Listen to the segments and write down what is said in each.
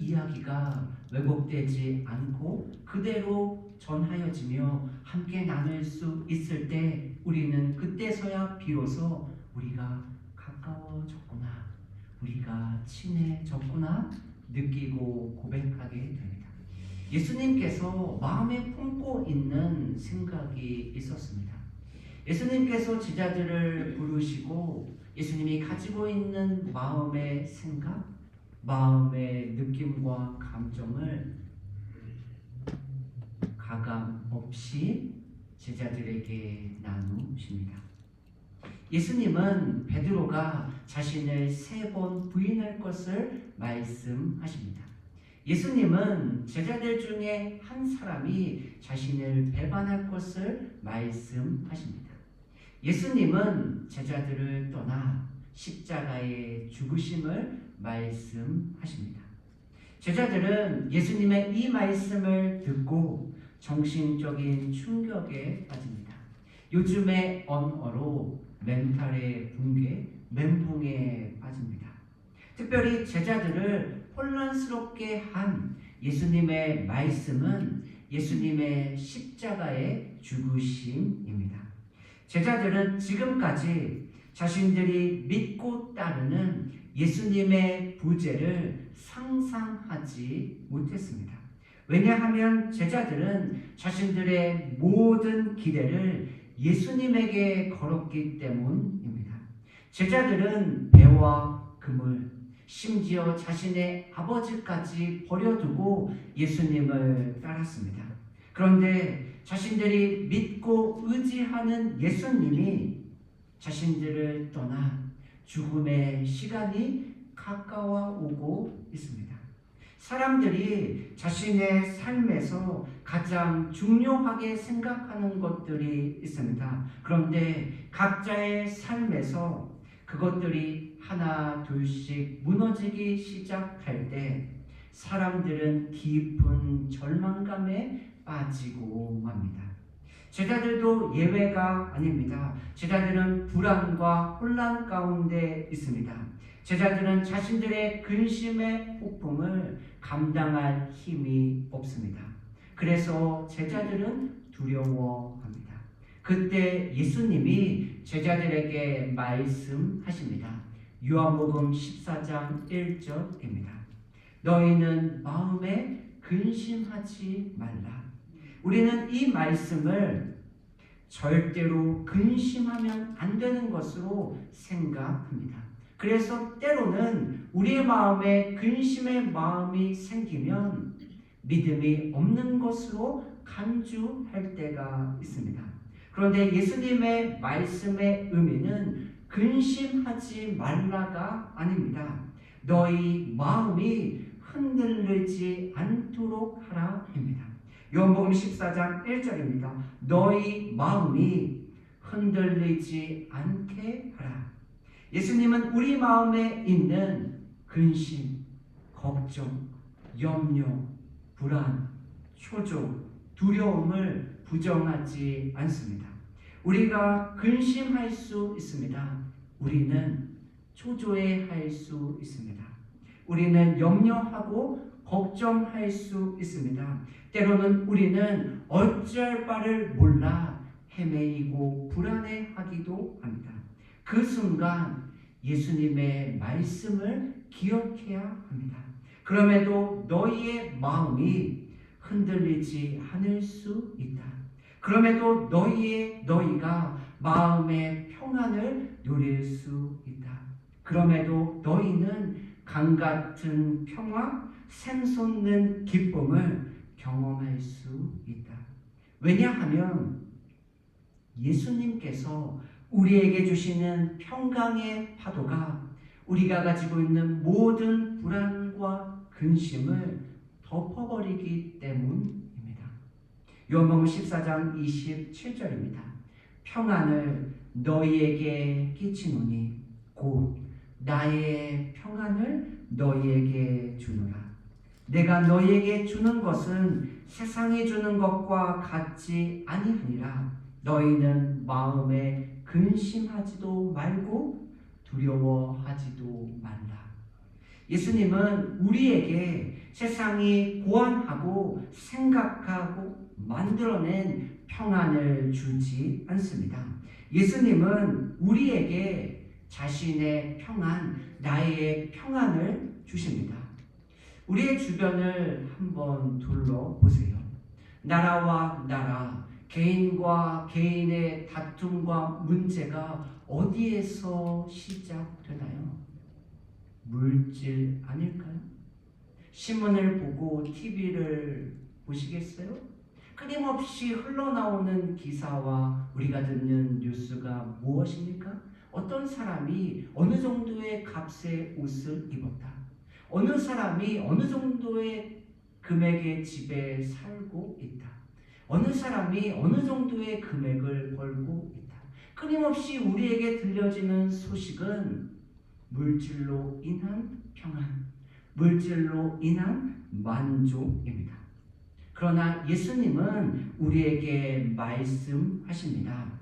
이야기가 왜곡되지 않고 그대로 전하여지며 함께 나눌 수 있을 때 우리는 그때서야 비로소 우리가 가까워졌구나, 우리가 친해졌구나 느끼고 고백하게 됩니다. 예수님께서 마음에 품고 있는 생각이 있었습니다. 예수님께서 제자들을 부르시고 예수님이 가지고 있는 마음의 생각, 마음의 느낌과 감정을 가감 없이 제자들에게 나누십니다. 예수님은 베드로가 자신을 세 번 부인할 것을 말씀하십니다. 예수님은 제자들 중에 한 사람이 자신을 배반할 것을 말씀하십니다. 예수님은 제자들을 떠나 십자가의 죽으심을 말씀하십니다. 제자들은 예수님의 이 말씀을 듣고 정신적인 충격에 빠집니다. 요즘의 언어로 멘탈의 붕괴, 멘붕에 빠집니다. 특별히 제자들을 혼란스럽게 한 예수님의 말씀은 예수님의 십자가의 죽으심입니다. 제자들은 지금까지 자신들이 믿고 따르는 예수님의 부재를 상상하지 못했습니다. 왜냐하면 제자들은 자신들의 모든 기대를 예수님에게 걸었기 때문입니다. 제자들은 배와 그물, 심지어 자신의 아버지까지 버려두고 예수님을 따랐습니다. 그런데 자신들이 믿고 의지하는 예수님이 자신들을 떠나 죽음의 시간이 가까워 오고 있습니다. 사람들이 자신의 삶에서 가장 중요하게 생각하는 것들이 있습니다. 그런데 각자의 삶에서 그것들이 하나 둘씩 무너지기 시작할 때 사람들은 깊은 절망감에 빠지고 맙니다. 제자들도 예외가 아닙니다. 제자들은 불안과 혼란 가운데 있습니다. 제자들은 자신들의 근심의 폭풍을 감당할 힘이 없습니다. 그래서 제자들은 두려워합니다. 그때 예수님이 제자들에게 말씀하십니다. 요한복음 14장 1절입니다. 너희는 마음에 근심하지 말라. 우리는 이 말씀을 절대로 근심하면 안 되는 것으로 생각합니다. 그래서 때로는 우리의 마음에 근심의 마음이 생기면 믿음이 없는 것으로 간주할 때가 있습니다. 그런데 예수님의 말씀의 의미는 근심하지 말라가 아닙니다. 너희 마음이 흔들리지 않도록 하라 입니다. 요한복음 14장 1절입니다. 너희 마음이 흔들리지 않게 하라. 예수님은 우리 마음에 있는 근심, 걱정, 염려, 불안, 초조, 두려움을 부정하지 않습니다. 우리가 근심할 수 있습니다. 우리는 초조해 할 수 있습니다. 우리는 염려하고 걱정할 수 있습니다. 때로는 우리는 어쩔 바를 몰라 헤매이고 불안해하기도 합니다. 그 순간 예수님의 말씀을 기억해야 합니다. 그럼에도 너희의 마음이 흔들리지 않을 수 있다. 그럼에도 너희의 너희가 마음의 평안을 누릴 수 있다. 그럼에도 너희는 강 같은 평화, 샘솟는 기쁨을 경험할 수 있다. 왜냐하면 예수님께서 우리에게 주시는 평강의 파도가 우리가 가지고 있는 모든 불안과 근심을 덮어버리기 때문입니다. 요한복음 14장 27절입니다. 평안을 너희에게 끼치노니 곧 나의 평안을 너희에게 주노라. 내가 너희에게 주는 것은 세상이 주는 것과 같지 아니하니라. 너희는 마음에 근심하지도 말고 두려워하지도 말라. 예수님은 우리에게 세상이 고안하고 생각하고 만들어낸 평안을 주지 않습니다. 예수님은 우리에게 자신의 평안, 나의 평안을 주십니다. 우리의 주변을 한번 둘러보세요. 나라와 나라, 개인과 개인의 다툼과 문제가 어디에서 시작되나요? 물질 아닐까요? 신문을 보고 TV를 보시겠어요? 끊임없이 흘러나오는 기사와 우리가 듣는 뉴스가 무엇입니까? 어떤 사람이 어느 정도의 값의 옷을 입었다. 어느 사람이 어느 정도의 금액의 집에 살고 있다. 어느 사람이 어느 정도의 금액을 벌고 있다. 끊임없이 우리에게 들려지는 소식은 물질로 인한 평안, 물질로 인한 만족입니다. 그러나 예수님은 우리에게 말씀하십니다.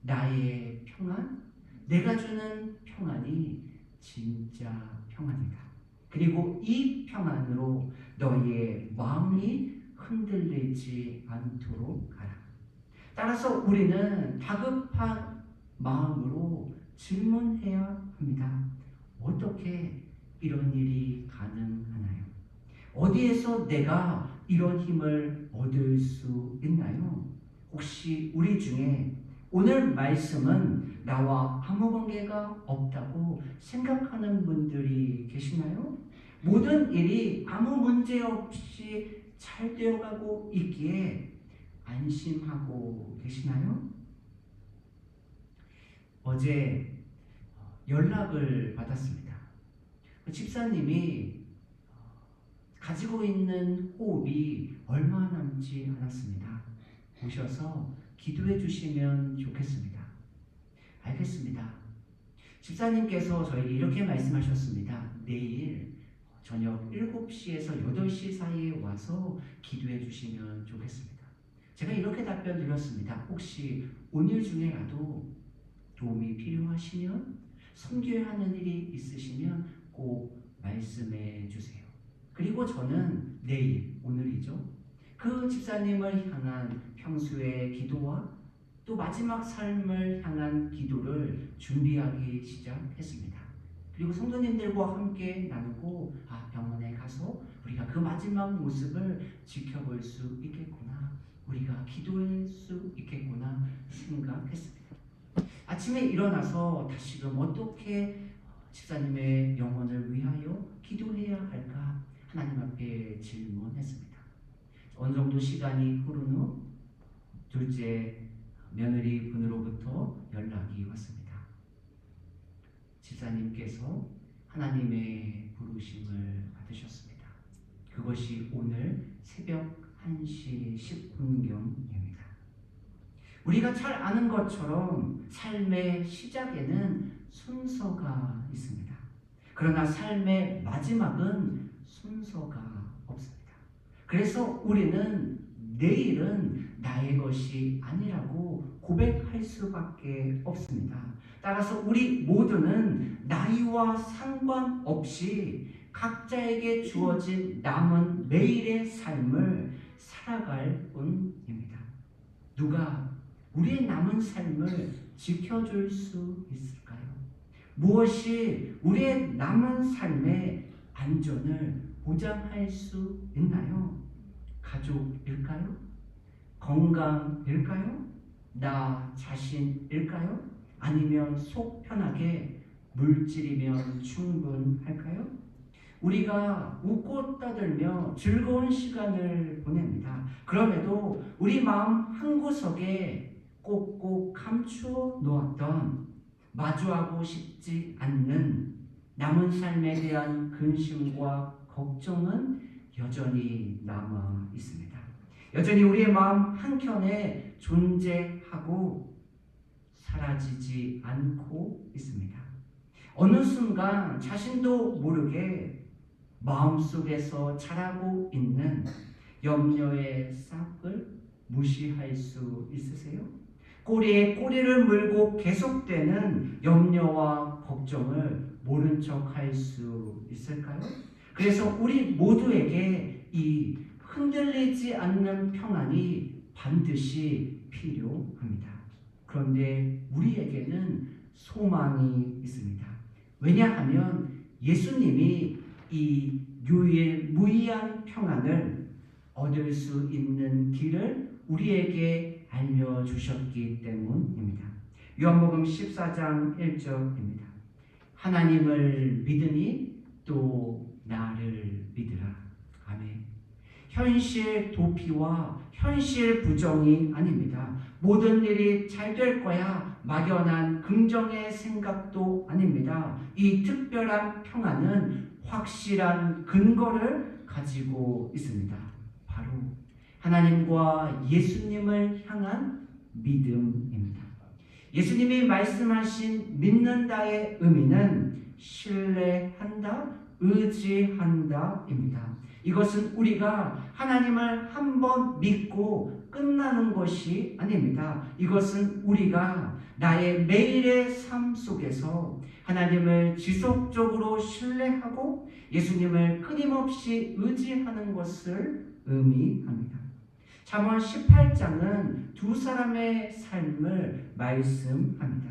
나의 평안, 내가 주는 평안이 진짜 평안이다. 그리고 이 평안으로 너희의 마음이 흔들리지 않도록 하라. 따라서 우리는 다급한 마음으로 질문해야 합니다. 어떻게 이런 일이 가능하나요? 어디에서 내가 이런 힘을 얻을 수 있나요? 혹시 우리 중에 오늘 말씀은 나와 아무 관계가 없다고 생각하는 분들이 계시나요? 모든 일이 아무 문제 없이 잘 되어가고 있기에 안심하고 계시나요? 어제 연락을 받았습니다. 그 집사님이 가지고 있는 호흡이 얼마 남지 않았습니다. 오셔서 기도해 주시면 좋겠습니다. 알겠습니다. 집사님께서 저에게 이렇게 말씀하셨습니다. 내일 저녁 7시에서 8시 사이에 와서 기도해 주시면 좋겠습니다. 제가 이렇게 답변 드렸습니다. 혹시 오늘 중에라도 도움이 필요하시면 섬겨야 하는 일이 있으시면 꼭 말씀해 주세요. 그리고 저는 내일, 오늘이죠. 그 집사님을 향한 평소의 기도와 또 마지막 삶을 향한 기도를 준비하기 시작했습니다. 그리고 성도님들과 함께 나누고 아 병원에 가서 우리가 그 마지막 모습을 지켜볼 수 있겠구나. 우리가 기도할 수 있겠구나 생각했습니다. 아침에 일어나서 다시금 어떻게 집사님의 영혼을 위하여 기도해야 할까 하나님 앞에 질문했습니다. 어느 정도 시간이 흐른 후 둘째 며느리 분으로부터 연락이 왔습니다. 집사님께서 하나님의 부르심을 받으셨습니다. 그것이 오늘 새벽 1시 10분경입니다. 우리가 잘 아는 것처럼 삶의 시작에는 순서가 있습니다. 그러나 삶의 마지막은 순서가. 그래서 우리는 내일은 나의 것이 아니라고 고백할 수밖에 없습니다. 따라서 우리 모두는 나이와 상관없이 각자에게 주어진 남은 매일의 삶을 살아갈 뿐입니다. 누가 우리의 남은 삶을 지켜줄 수 있을까요? 무엇이 우리의 남은 삶의 안전을 보장할 수 있나요? 가족일까요? 건강일까요? 나 자신일까요? 아니면 속 편하게 물질이면 충분할까요? 우리가 웃고 떠들며 즐거운 시간을 보냅니다. 그럼에도 우리 마음 한구석에 꼭꼭 감추어 놓았던 마주하고 싶지 않는 남은 삶에 대한 근심과 걱정은 여전히 남아 있습니다. 여전히 우리의 마음 한켠에 존재하고 사라지지 않고 있습니다. 어느 순간 자신도 모르게 마음속에서 자라고 있는 염려의 싹을 무시할 수 있으세요? 꼬리에 꼬리를 물고 계속되는 염려와 걱정을 모른 척 할 수 있을까요? 그래서 우리 모두에게 이 흔들리지 않는 평안이 반드시 필요합니다. 그런데 우리에게는 소망이 있습니다. 왜냐하면 예수님이 이 유일 무이한 평안을 얻을 수 있는 길을 우리에게 알려주셨기 때문입니다. 요한복음 14장 1절입니다. 하나님을 믿으니 또 나를 믿으라. 아멘. 현실 도피와 현실 부정이 아닙니다. 모든 일이 잘 될 거야 막연한 긍정의 생각도 아닙니다. 이 특별한 평안은 확실한 근거를 가지고 있습니다. 바로 하나님과 예수님을 향한 믿음입니다. 예수님이 말씀하신 믿는다의 의미는 신뢰한다, 의지한다입니다. 이것은 우리가 하나님을 한 번 믿고 끝나는 것이 아닙니다. 이것은 우리가 나의 매일의 삶 속에서 하나님을 지속적으로 신뢰하고 예수님을 끊임없이 의지하는 것을 의미합니다. 잠언 18장은 두 사람의 삶을 말씀합니다.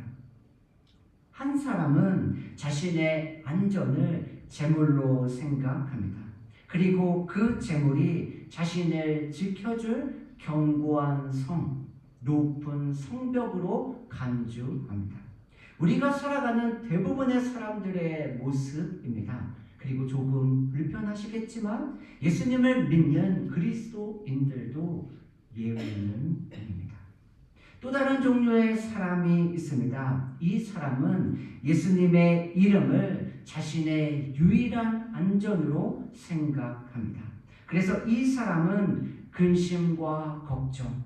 한 사람은 자신의 안전을 재물로 생각합니다. 그리고 그 재물이 자신을 지켜줄 견고한 성, 높은 성벽으로 간주합니다. 우리가 살아가는 대부분의 사람들의 모습입니다. 그리고 조금 불편하시겠지만 예수님을 믿는 그리스도인들도 예외는 아닙니다. 또 다른 종류의 사람이 있습니다. 이 사람은 예수님의 이름을 자신의 유일한 안전으로 생각합니다. 그래서 이 사람은 근심과 걱정,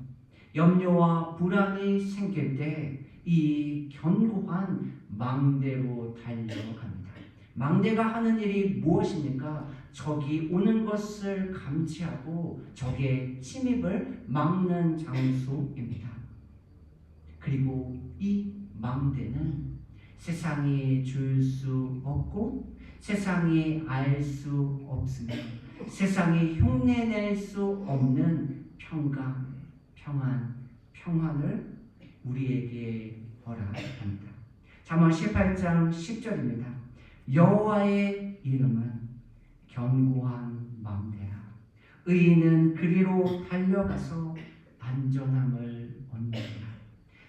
염려와 불안이 생길 때 이 견고한 망대로 달려갑니다. 망대가 하는 일이 무엇입니까? 적이 오는 것을 감지하고 적의 침입을 막는 장소입니다. 그리고 이 망대는 세상이 줄 수 없고 세상이 알 수 없으며 세상이 흉내낼 수 없는 평강, 평안, 평안을 우리에게 허락합니다. 잠언 18장 10절입니다. 여호와의 이름은 견고한 망대라. 의인은 그리로 달려가서 안전함을 얻느니라.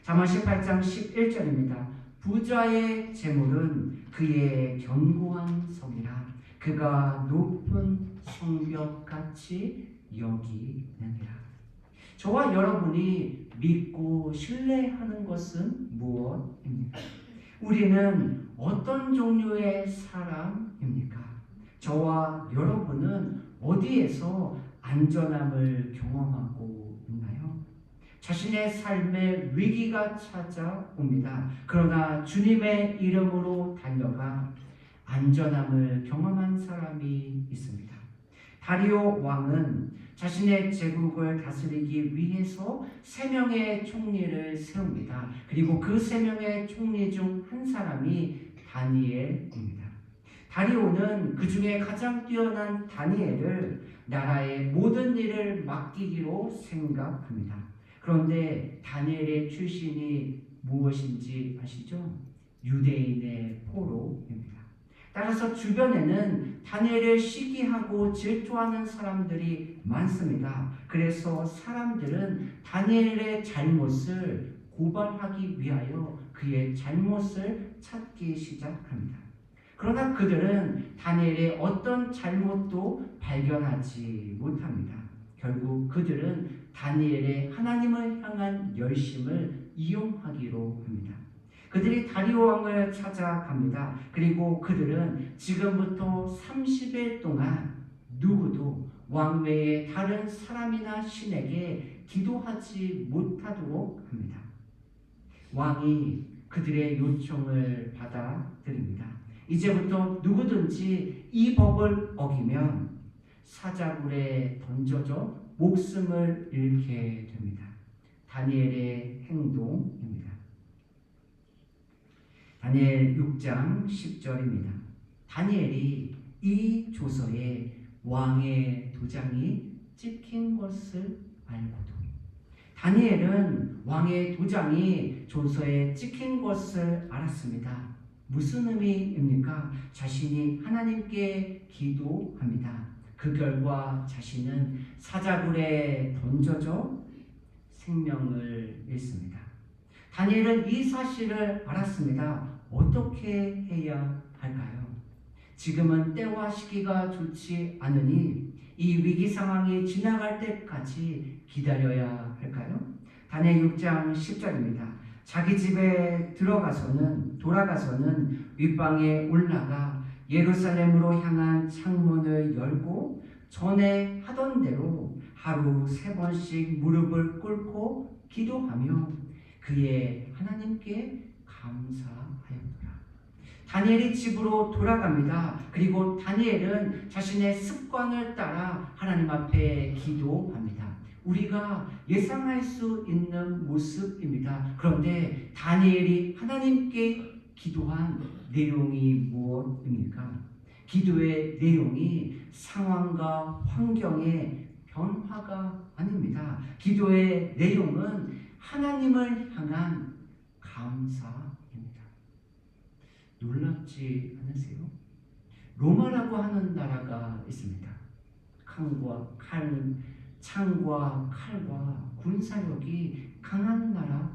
잠언 18장 11절입니다. 부자의 재물은 그의 견고한 성이라 그가 높은 성벽같이 여기느니라. 저와 여러분이 믿고 신뢰하는 것은 무엇입니까? 우리는 어떤 종류의 사람입니까? 저와 여러분은 어디에서 안전함을 경험하고? 자신의 삶에 위기가 찾아옵니다. 그러나 주님의 이름으로 달려가 안전함을 경험한 사람이 있습니다. 다리오 왕은 자신의 제국을 다스리기 위해서 세 명의 총리를 세웁니다. 그리고 그 세 명의 총리 중 한 사람이 다니엘입니다. 다리오는 그 중에 가장 뛰어난 다니엘을 나라의 모든 일을 맡기기로 생각합니다. 그런데 다니엘의 출신이 무엇인지 아시죠? 유대인의 포로입니다. 따라서 주변에는 다니엘을 시기하고 질투하는 사람들이 많습니다. 그래서 사람들은 다니엘의 잘못을 고발하기 위하여 그의 잘못을 찾기 시작합니다. 그러나 그들은 다니엘의 어떤 잘못도 발견하지 못합니다. 결국 그들은 다니엘의 하나님을 향한 열심을 이용하기로 합니다. 그들이 다리오 왕을 찾아갑니다. 그리고 그들은 지금부터 30일 동안 누구도 왕 외에 다른 사람이나 신에게 기도하지 못하도록 합니다. 왕이 그들의 요청을 받아들입니다. 이제부터 누구든지 이 법을 어기면 사자굴에 던져져 목숨을 잃게 됩니다. 다니엘의 행동입니다. 다니엘 6장 10절입니다. 다니엘이 이 조서에 왕의 도장이 찍힌 것을 알고도 다니엘은 왕의 도장이 조서에 찍힌 것을 알았습니다. 무슨 의미입니까? 자신이 하나님께 기도합니다. 그 결과 자신은 사자굴에 던져져 생명을 잃습니다. 다니엘은 이 사실을 알았습니다. 어떻게 해야 할까요? 지금은 때와 시기가 좋지 않으니 이 위기 상황이 지나갈 때까지 기다려야 할까요? 다니엘 6장 10절입니다. 자기 집에 들어가서는 돌아가서는 윗방에 올라가 예루살렘으로 향한 창문을 열고 전에 하던 대로 하루 세 번씩 무릎을 꿇고 기도하며 그의 하나님께 감사하였더라. 다니엘이 집으로 돌아갑니다. 그리고 다니엘은 자신의 습관을 따라 하나님 앞에 기도합니다. 우리가 예상할 수 있는 모습입니다. 그런데 다니엘이 하나님께 기도한 내용이 무엇입니까? 기도의 내용이 상황과 환경의 변화가 아닙니다. 기도의 내용은 하나님을 향한 감사입니다. 놀랍지 않으세요? 로마라고 하는 나라가 있습니다. 칼과 칼, 창과 칼과 군사력이 강한 나라입니다.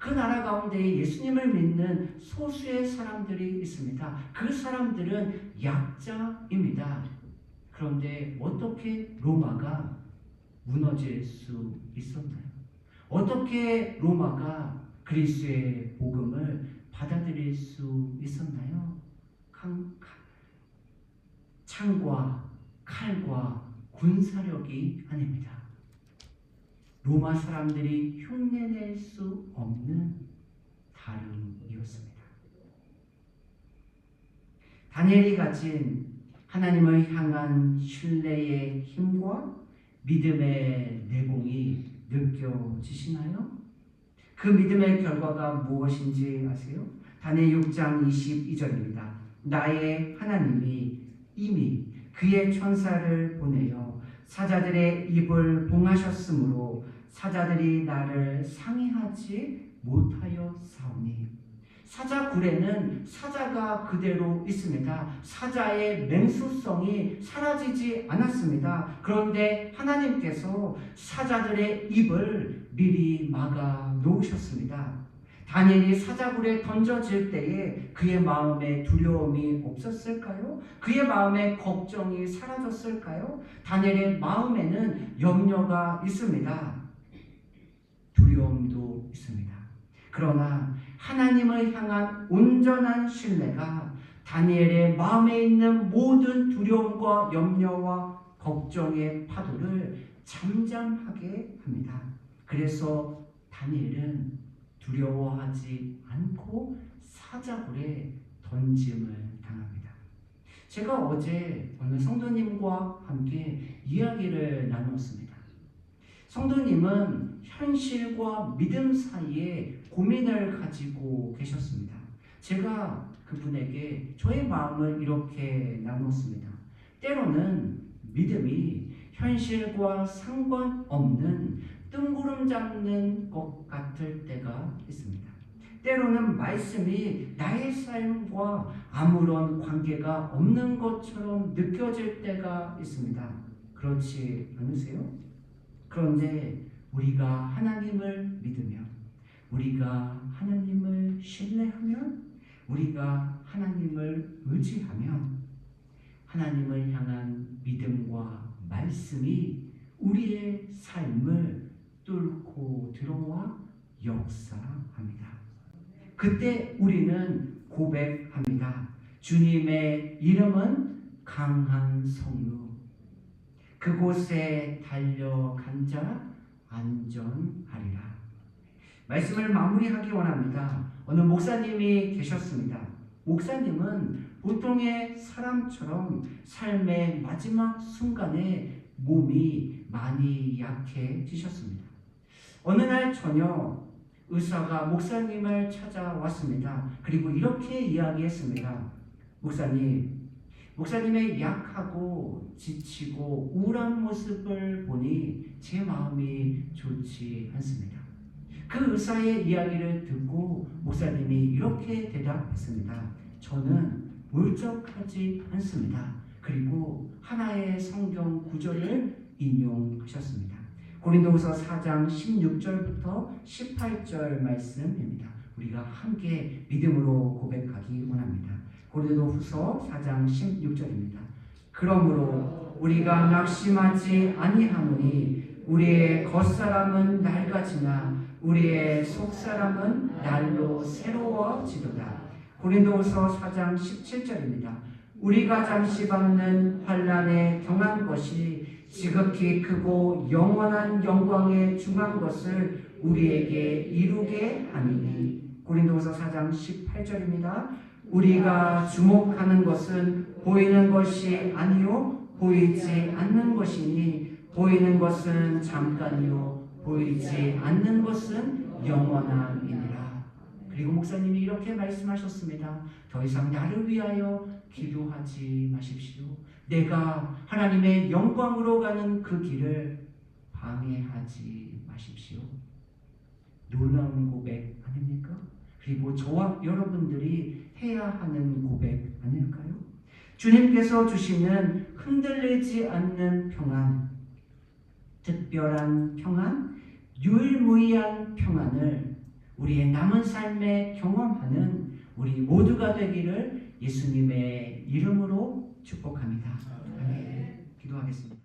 그 나라 가운데 예수님을 믿는 소수의 사람들이 있습니다. 그 사람들은 약자입니다. 그런데 어떻게 로마가 무너질 수 있었나요? 어떻게 로마가 그리스의 복음을 받아들일 수 있었나요? 강, 창과 칼과 군사력이 아닙니다. 로마 사람들이 흉내낼 수 없는 다름이었습니다. 다니엘이 가진 하나님을 향한 신뢰의 힘과 믿음의 내공이 느껴지시나요? 그 믿음의 결과가 무엇인지 아세요? 다니엘 6장 22절입니다. 나의 하나님이 이미 그의 천사를 보내어 사자들의 입을 봉하셨으므로 사자들이 나를 상의하지 못하여 사오니 사자 굴에는 사자가 그대로 있습니다. 사자의 맹수성이 사라지지 않았습니다. 그런데 하나님께서 사자들의 입을 미리 막아 놓으셨습니다. 다니엘이 사자굴에 던져질 때에 그의 마음에 두려움이 없었을까요? 그의 마음에 걱정이 사라졌을까요? 다니엘의 마음에는 염려가 있습니다. 두려움도 있습니다. 그러나 하나님을 향한 온전한 신뢰가 다니엘의 마음에 있는 모든 두려움과 염려와 걱정의 파도를 잠잠하게 합니다. 그래서 다니엘은 두려워하지 않고 사자굴에 던짐을 당합니다. 제가 어제 어느 성도님과 함께 이야기를 나눴습니다. 성도님은 현실과 믿음 사이에 고민을 가지고 계셨습니다. 제가 그분에게 저의 마음을 이렇게 나눴습니다. 때로는 믿음이 현실과 상관없는 뜬구름 잡는 것 같을 때가 있습니다. 때로는 말씀이 나의 삶과 아무런 관계가 없는 것처럼 느껴질 때가 있습니다. 그렇지 않으세요? 그런데 우리가 하나님을 믿으며 우리가 하나님을 신뢰하면 우리가 하나님을 의지하면 하나님을 향한 믿음과 말씀이 우리의 삶을 뚫고 들어와 역사합니다. 그때 우리는 고백합니다. 주님의 이름은 강한 성루. 그곳에 달려간 자 안전하리라. 말씀을 마무리하기 원합니다. 어느 목사님이 계셨습니다. 목사님은 보통의 사람처럼 삶의 마지막 순간에 몸이 많이 약해지셨습니다. 어느 날 저녁 의사가 목사님을 찾아왔습니다. 그리고 이렇게 이야기했습니다. 목사님, 목사님의 약하고 지치고 우울한 모습을 보니 제 마음이 좋지 않습니다. 그 의사의 이야기를 듣고 목사님이 이렇게 대답했습니다. 저는 물적하지 않습니다. 그리고 하나의 성경 구절을 인용하셨습니다. 고린도후서 4장 16절부터 18절 말씀입니다. 우리가 함께 믿음으로 고백하기 원합니다. 고린도후서 4장 16절입니다. 그러므로 우리가 낙심하지 아니하노니 우리의 겉사람은 낡아지나 우리의 속사람은 날로 새로워지도다. 고린도후서 4장 17절입니다. 우리가 잠시 받는 환란에 경한 것이 지극히 크고 영원한 영광에 중한 것을 우리에게 이루게 하니니 고린도후서 4장 18절입니다. 우리가 주목하는 것은 보이는 것이 아니요 보이지 않는 것이니 보이는 것은 잠깐이요 보이지 않는 것은 영원함이니라. 그리고 목사님이 이렇게 말씀하셨습니다. 더 이상 나를 위하여 기도하지 마십시오. 내가 하나님의 영광으로 가는 그 길을 방해하지 마십시오. 놀라운 고백 아닙니까? 그리고 저와 여러분들이 해야 하는 고백 아닐까요? 주님께서 주시는 흔들리지 않는 평안, 특별한 평안, 유일무이한 평안을 우리의 남은 삶에 경험하는 우리 모두가 되기를 예수님의 이름으로 축복합니다. 아멘. 기도하겠습니다.